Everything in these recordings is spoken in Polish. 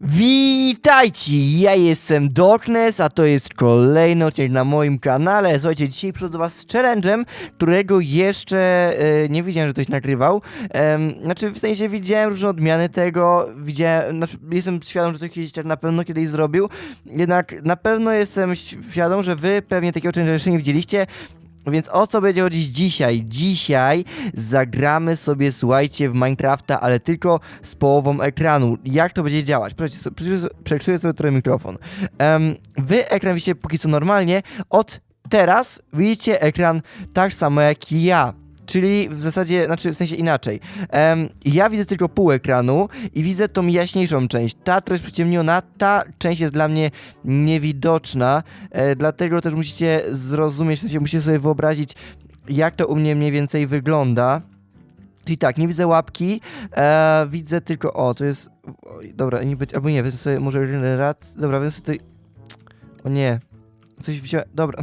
Witajcie, ja jestem Darkness, a to jest kolejny odcinek na moim kanale. Słuchajcie, dzisiaj do was z challenge'em, którego jeszcze e, nie widziałem, że ktoś nagrywał. Em, znaczy, w sensie widziałem różne odmiany tego, widziałem, znaczy, jestem świadom, że to kiedyś tak na pewno kiedyś zrobił, jednak na pewno jestem świadom, że wy pewnie takiego challenge'a jeszcze nie widzieliście. Więc o co będzie chodzić dzisiaj? Dzisiaj zagramy sobie, słuchajcie, w Minecrafta, ale tylko z połową ekranu. Jak to będzie działać? Przekrzyję sobie, trochę mikrofon. Em, wy ekran widzicie póki co normalnie. Od teraz widzicie ekran tak samo jak ja. Czyli w zasadzie, znaczy w sensie inaczej. Em, ja widzę tylko pół ekranu i widzę tą jaśniejszą część. Ta, która jest przyciemniona, ta część jest dla mnie niewidoczna. E, dlatego też musicie zrozumieć, w sensie musicie sobie wyobrazić, jak to u mnie mniej więcej wygląda. Czyli tak, nie widzę łapki, e, widzę tylko, o, to jest, oj, dobra, nie być, albo nie, wezmę sobie może regenerat, dobra, sobie tutaj, o nie, coś wziąłem, dobra,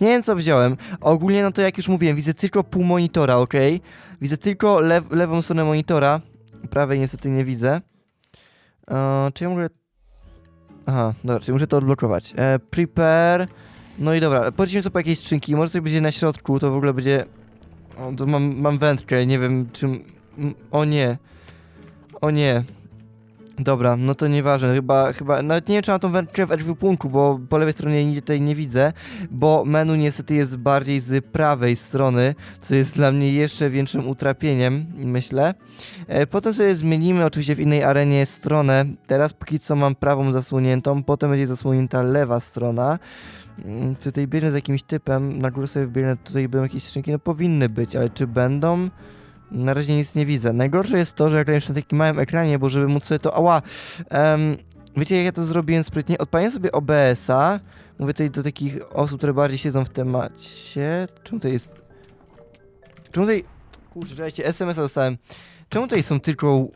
nie wiem co wziąłem, ogólnie no to jak już mówiłem, widzę tylko pół monitora, ok, widzę tylko lew, lewą stronę monitora, prawej niestety nie widzę, e, czy ja mogę, aha, dobra, czyli muszę to odblokować, e, prepare, no i dobra, powiedzmy co po jakieś skrzynki, może coś będzie na środku, to w ogóle będzie... O, to mam, mam wędkę, nie wiem czym... O nie. O nie. Dobra, no to nieważne, chyba, chyba, nawet nie wiem czy mam tą wędkę w ekwipunku, bo po lewej stronie nigdzie tutaj nie widzę, bo menu niestety jest bardziej z prawej strony, co jest dla mnie jeszcze większym utrapieniem, myślę. E, potem sobie zmienimy oczywiście w innej arenie stronę, teraz póki co mam prawą zasłoniętą, potem będzie zasłonięta lewa strona. Mm, Tutaj biegnę z jakimś typem, na górę sobie wbiegnę, tutaj będą jakieś skrzynki, no powinny być, ale czy będą? Na razie nic nie widzę. Najgorsze jest to, że jak na takim małym ekranie, bo żeby móc sobie to... Ała! Em, wiecie jak ja to zrobiłem sprytnie? Odpaliłem sobie OBS-a. Mówię tutaj do takich osób, które bardziej siedzą w temacie. Czemu to jest... Czemu tutaj... Kurczę, czekajcie, SMS-a dostałem. Czemu tutaj są tylko...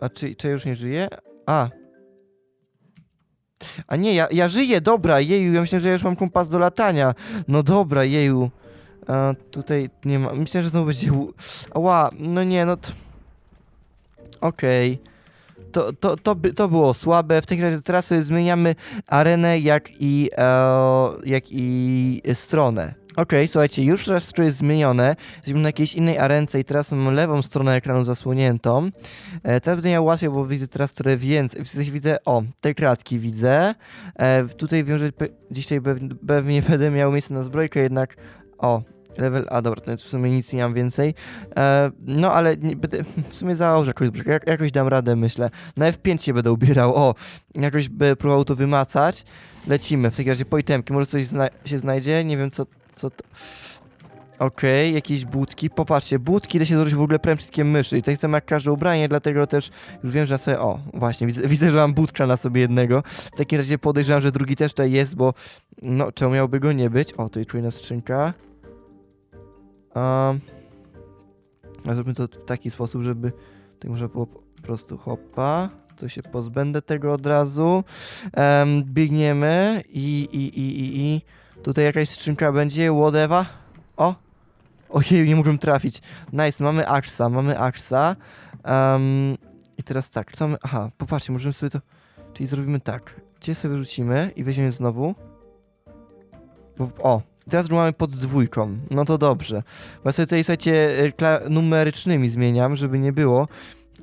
A czy, czy ja już nie żyję? A, a nie, ja, ja żyję, dobra, jeju, ja myślę, że ja już mam kompas do latania. No dobra, jeju. Tutaj nie ma, myślę, że znowu będzie... Ała, no nie, no to... Okej. To, to, to, by, to było słabe, w takim razie teraz sobie zmieniamy arenę, jak i, e, jak i stronę. Okej, słuchajcie, już raz to jest zmienione. Jesteśmy na jakiejś innej arence i teraz mam lewą stronę ekranu zasłoniętą. E, teraz będę miał łatwiej, bo widzę teraz trochę więcej. Widzę, o, te kratki widzę. E, tutaj wiem, że pe- dzisiaj pew- pewnie będę miał miejsce na zbrojkę, jednak, o, level, a dobra, to w sumie nic nie mam więcej. E, no ale nie, w sumie założę zbrojkę, jak, jakoś dam radę, myślę. Na F5 się będę ubierał, o, jakoś będę próbował to wymacać. Lecimy, w takim razie po itemki, może coś zna się znajdzie, nie wiem co, co to... Okej, jakieś budki. Popatrzcie, budki da się złożyć w ogóle przyciskiem myszy. I tak samo jak każde ubranie, dlatego też już wiem, że na sobie. O, właśnie, widzę, widzę, że mam budka na sobie jednego. W takim razie podejrzewam, że drugi też tutaj jest, bo. No, czemu miałby go nie być? O, tutaj czujna skrzynka. Um, zróbmy to w taki sposób, żeby. Tutaj może było po prostu hopa. To się pozbędę tego od razu. Em, biegniemy i, i, i, i, i. Tutaj jakaś skrzynka będzie, whatever. O! Ojej, nie mogłem trafić. Nice, mamy Axa, mamy Axa. Um, I teraz tak, co my... Aha, popatrzcie, możemy sobie to... Czyli zrobimy tak. Gdzie sobie wyrzucimy i weźmiemy znowu. O, teraz mamy pod dwójką. No to dobrze. Bo ja sobie tutaj, słuchajcie, e, numerycznymi zmieniam, żeby nie było.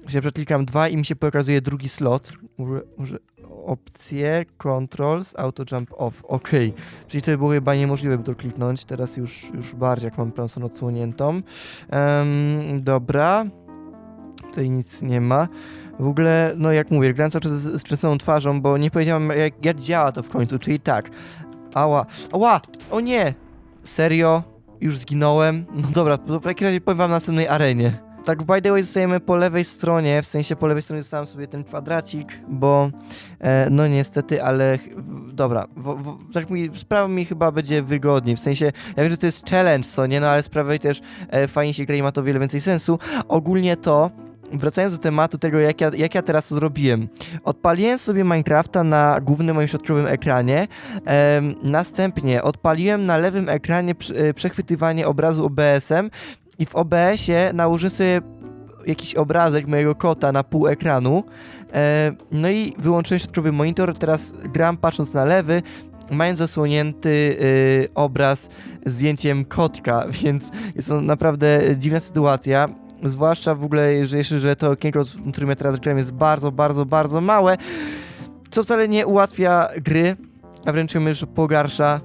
Że przeklikam dwa i mi się pokazuje drugi slot. Może, może opcje, controls, auto jump off. Okej. Czyli to było chyba niemożliwe by to kliknąć. Teraz już, już bardziej jak mam stronę odsłoniętą. Em, dobra. Tutaj nic nie ma. W ogóle, no jak mówię, grałem cały czas z, z kręconą twarzą, bo nie powiedziałem jak, jak działa to w końcu, czyli tak. Ała, ała, o nie! Serio? Już zginąłem? No dobra, to w takim razie powiem wam na następnej arenie. Tak, by the way, zostajemy po lewej stronie, w sensie po lewej stronie zostałem sobie ten kwadracik, bo e, no niestety, ale dobra, w, w, tak mi, sprawa mi chyba będzie wygodniej, w sensie, ja wiem, że to jest challenge, co nie, no ale sprawa też e, fajnie się gra i ma to wiele więcej sensu. Ogólnie to, wracając do tematu tego, jak ja, jak ja teraz to zrobiłem. Odpaliłem sobie Minecrafta na głównym moim środkowym ekranie, em, następnie odpaliłem na lewym ekranie prze- e, przechwytywanie obrazu OBS-em i w OBS-ie nałożyłem sobie jakiś obrazek mojego kota na pół ekranu. E, no i wyłączyłem środkowy monitor, teraz gram patrząc na lewy, mając zasłonięty y, obraz zdjęciem kotka, więc jest to naprawdę dziwna sytuacja. Zwłaszcza w ogóle, że jeszcze, że to okienko, w którym ja teraz gram jest bardzo, bardzo, bardzo małe, co wcale nie ułatwia gry, a wręcz ją jeszcze pogarsza.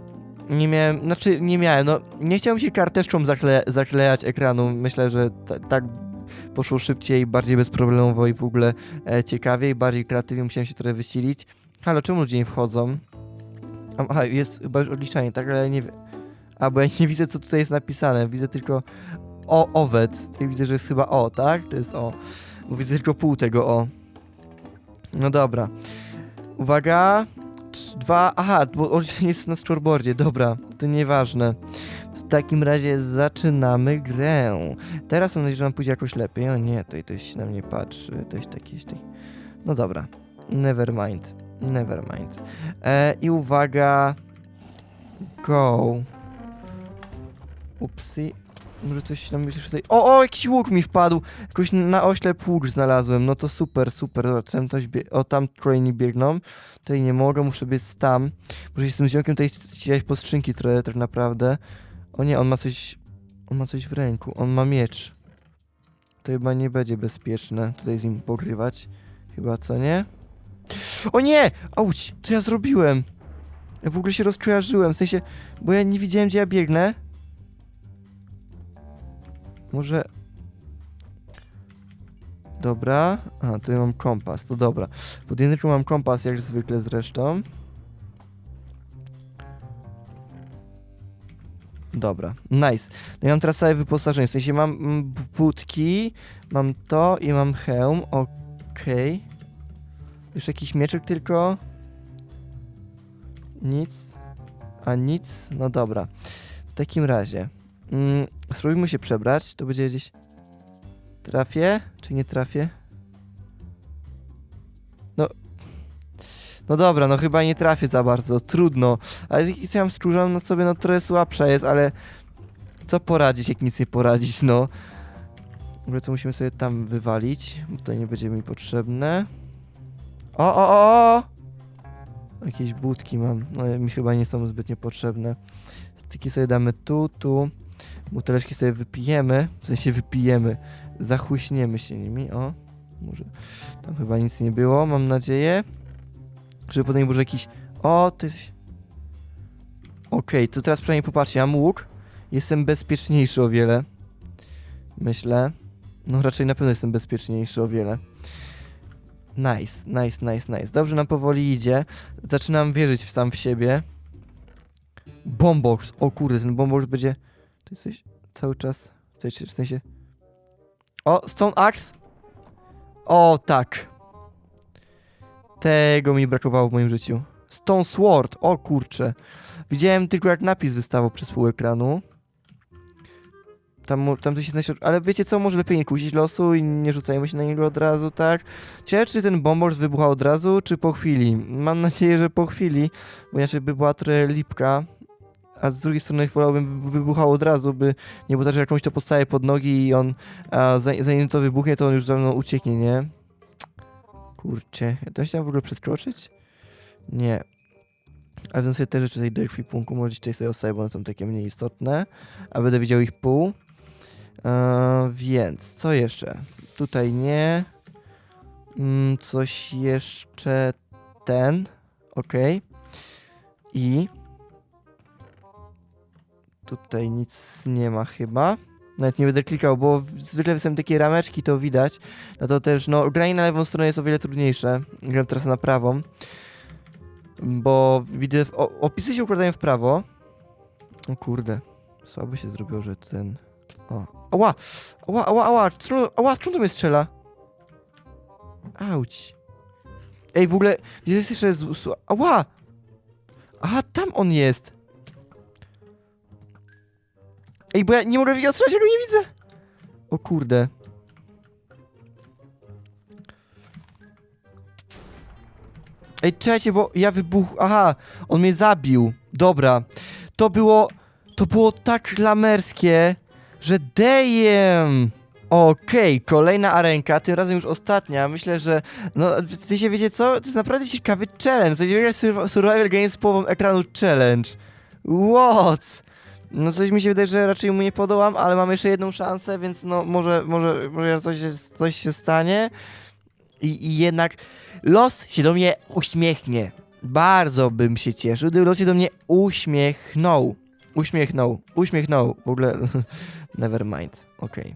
Nie miałem, znaczy nie miałem, no nie chciałem się karteczką zakle, zaklejać ekranu. Myślę, że ta, tak poszło szybciej, bardziej bezproblemowo i w ogóle e, ciekawiej, bardziej kreatywnie musiałem się trochę wysilić. Halo, czemu ludzie nie wchodzą? Aha, jest chyba już odliczanie, tak, ale nie wiem. A, bo ja nie widzę, co tutaj jest napisane. Widzę tylko o, owet. Tutaj widzę, że jest chyba o, tak? To jest o. Widzę tylko pół tego o. No dobra. Uwaga. Dwa. Aha, bo odliczanie jest na scoreboardzie. Dobra, to nieważne. W takim razie zaczynamy grę. Teraz mam nadzieję, że nam pójdzie jakoś lepiej. O nie, to ktoś na mnie patrzy. Ktoś taki, taki. No dobra. Never mind. Never mind. E, I uwaga. Go. Upsi. Może coś nam jeszcze tutaj... O, o, jakiś łuk mi wpadł! Jakoś na oślep łuk znalazłem. No to super, super. Dobra, tam ktoś bie... O, tam kolejni biegną. Tutaj nie mogę, muszę biec tam. Muszę się z tym ziomkiem tutaj ścigać po skrzynki trochę, tak naprawdę. O nie, on ma coś... On ma coś w ręku. On ma miecz. To chyba nie będzie bezpieczne tutaj z nim pogrywać. Chyba, co nie? O nie! Auć! Co ja zrobiłem? Ja w ogóle się rozkojarzyłem, w sensie... Bo ja nie widziałem, gdzie ja biegnę. Może... Dobra. A, tu ja mam kompas, to dobra. Pod jedynką mam kompas, jak zwykle zresztą. Dobra, nice. No i mam teraz całe wyposażenie, w sensie mam mm, butki, mam to i mam hełm, okej. Jeszcze jakiś mieczek tylko. Nic. A nic? No dobra. W takim razie. Mm, spróbujmy się przebrać. To będzie gdzieś. Trafię? Czy nie trafię? No. No dobra, no chyba nie trafię za bardzo. Trudno. Ale jak ja mam skórzą na sobie, no trochę słabsza jest, ale. Co poradzić, jak nic nie poradzić, no. W ogóle co musimy sobie tam wywalić, bo to nie będzie mi potrzebne. O, o, o! Jakieś budki mam, no mi chyba nie są zbytnio potrzebne. Styki sobie damy tu, tu. Buteleczki sobie wypijemy, w sensie wypijemy. Zachuśniemy się nimi, o. Może tam chyba nic nie było, mam nadzieję. Żeby potem nie było że jakiś... O, ty... Okej, to teraz przynajmniej popatrzcie, mam łuk. Jestem bezpieczniejszy o wiele. Myślę. No raczej na pewno jestem bezpieczniejszy o wiele. Nice, nice, nice, nice. Dobrze nam powoli idzie. Zaczynam wierzyć w sam w siebie. Bombox. O kurde, ten bombox będzie... To jesteś cały czas... W sensie-. O, Stone Axe. O, tak. Tego mi brakowało w moim życiu. Stone Sword. O kurcze. Widziałem tylko jak napis wystawał przez pół ekranu. Tam, tam jest na środku. Ale wiecie co, może lepiej nie kusić losu i nie rzucajmy się na niego od razu, tak? Ciekawe, czy ten bombosz wybuchał od razu, czy po chwili? Mam nadzieję, że po chwili, bo inaczej by była trochę lipka. A z drugiej strony wolałbym, by wybuchał od razu, by nie było tak, że jakąś to postaje pod nogi i on, a za- zanim to wybuchnie, to on już za mną ucieknie, nie? Kurczę, ja to tam w ogóle przeskoczyć? Nie. A więc sobie te rzeczy tej do ekwipunku może tutaj sobie ostawię, bo one są takie mniej istotne. A będę widział ich pół. Więc, co jeszcze? Tutaj nie. Mm, coś jeszcze ten. Ok. I. Tutaj nic nie ma chyba. Nawet nie będę klikał, bo zwykle są takie rameczki, to widać. No to też, no, granie na lewą stronę jest o wiele trudniejsze. Gram teraz na prawą. Bo widzę, o, opisy się układają w prawo. O kurde. Słabo się zrobiło, że ten... O. Ała! Ała, ała, ała! Czemu- Ała, czemu to mnie strzela? Auć. Ej, w ogóle, gdzie jest jeszcze... Ała! Aha, tam on jest! Ej, bo ja nie mogę ja go nie widzę! O kurde. Ej, czekajcie, bo ja wybuch... Aha, on mnie zabił. Dobra. To było... To było tak lamerskie, że damn! Okej, kolejna arenka, tym razem już ostatnia. Myślę, że. No, ty się wiecie co? To jest naprawdę ciekawy challenge. Jak Survi- Survival Games z połową ekranu challenge. What? No coś mi się wydaje, że raczej mu nie podołam, ale mam jeszcze jedną szansę, więc no może, może, może coś, coś się stanie. I, I jednak los się do mnie uśmiechnie. Bardzo bym się cieszył, gdyby los się do mnie uśmiechnął. Uśmiechnął, uśmiechnął. W ogóle, never mind, okej.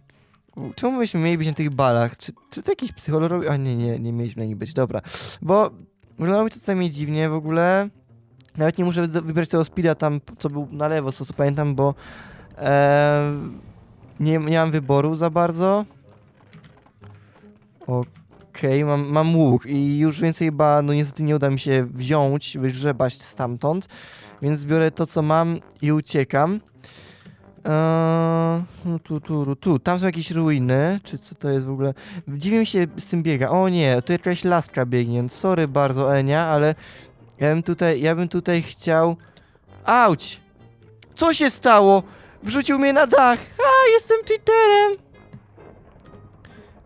Czemu myśmy mieli być na tych balach? Czy, czy to jakiś psycholog? A nie, nie, nie mieliśmy na nich być, dobra. Bo wyglądało mi to co najmniej dziwnie w ogóle. Nawet nie muszę wy- wybrać tego speeda tam, co był na lewo, co, co pamiętam, bo e, nie, nie mam wyboru za bardzo. Okej, mam, mam łuk i już więcej chyba, no niestety nie uda mi się wziąć, wygrzebać stamtąd, więc biorę to, co mam i uciekam. Eee, tu, tu, tu, tam są jakieś ruiny, czy co to jest w ogóle? Dziwnie mi się z tym biega. O nie, tu jakaś laska biegnie. Sorry bardzo, Enia, ale ja bym tutaj, ja bym tutaj chciał... Auć! Co się stało? Wrzucił mnie na dach! A, jestem cheaterem!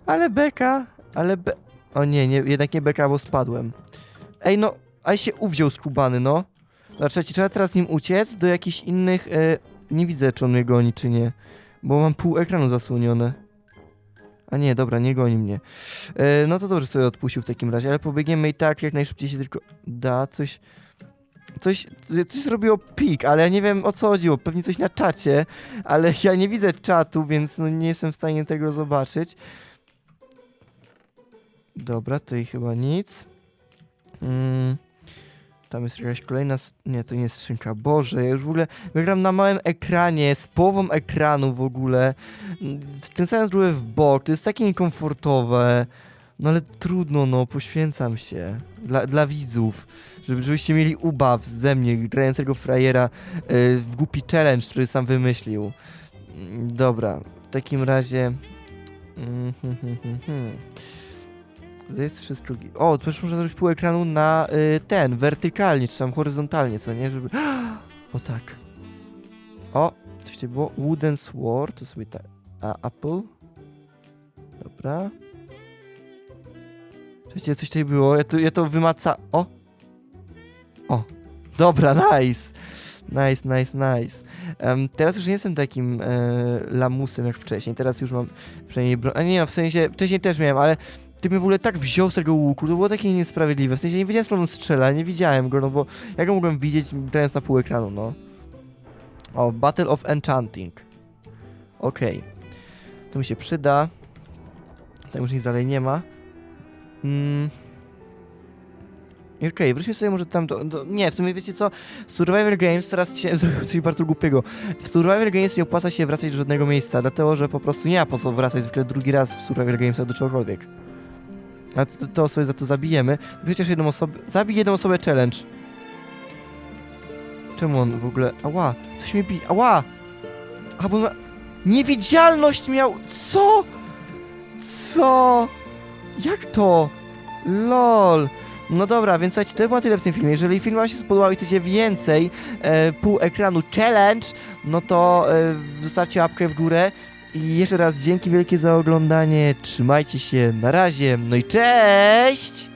Ale beka, ale be... O nie, nie, jednak nie beka, bo spadłem. Ej, no, a się uwziął skubany, no. Znaczy, trzeba teraz nim uciec do jakichś innych... E, nie widzę, czy on mnie goni, czy nie. Bo mam pół ekranu zasłonione. A nie, dobra, nie goni mnie. E, no to dobrze sobie odpuścił w takim razie, ale pobiegniemy i tak, jak najszybciej się tylko da. Coś... Coś, coś zrobiło pik, ale ja nie wiem o co chodziło. Pewnie coś na czacie, ale ja nie widzę czatu, więc no nie jestem w stanie tego zobaczyć. Dobra, tutaj chyba nic. Mm, tam jest jakaś kolejna. Nie, to nie jest skrzynka. Boże, ja już w ogóle wygram na małym ekranie, z połową ekranu w ogóle. Skręcając głowę w bok, to jest takie niekomfortowe. No ale trudno, no, poświęcam się. Dla, dla widzów. Żeby, żebyście mieli ubaw ze mnie, grającego frajera yy, w głupi challenge, który sam wymyślił. Mm, Dobra, w takim razie. Mm, hmm, hmm, hmm, hmm. To jest wszystko. gi- O, też muszę zrobić pół ekranu na y, ten, wertykalnie, czy tam horyzontalnie, co nie? Żeby. O tak. O, coś tutaj było. Wooden Sword, to sobie tak. A, Apple. Dobra. Słuchajcie, coś tutaj było. Ja to, ja to wymaca. O! O! Dobra, nice! Nice, nice, nice. Em, teraz już nie jestem takim e, lamusem jak wcześniej. Teraz już mam przynajmniej broń. A nie, no, w sensie wcześniej też miałem, ale ty mnie w ogóle tak wziął z tego łuku, to było takie niesprawiedliwe. W sensie nie wiedziałem, skąd on strzela, nie widziałem go, no bo jak go mogłem widzieć grając na pół ekranu, no. O, Battle of Enchanting. Okej. To mi się przyda. Tam już nic dalej nie ma. Mm. Okej, wróćmy sobie może tam do, do... Nie, w sumie wiecie co? Survivor Games teraz się zrobił coś bardzo głupiego. W Survivor Games nie opłaca się wracać do żadnego miejsca, dlatego że po prostu nie ma po co wracać zwykle drugi raz w Survivor Gamesa do czegokolwiek. A to, to sobie za to zabijemy. Przecież jedną osobę... Zabij jedną osobę challenge. Czemu on w ogóle... Ała! Coś mnie bije... Ała! A bo ma... Niewidzialność miał... Co? Co? Jak to? LOL. No dobra, więc słuchajcie, to było tyle w tym filmie. Jeżeli film wam się spodobał i chcecie więcej e, pół ekranu challenge, no to e, zostawcie łapkę w górę. I jeszcze raz dzięki wielkie za oglądanie. Trzymajcie się, na razie. No i cześć!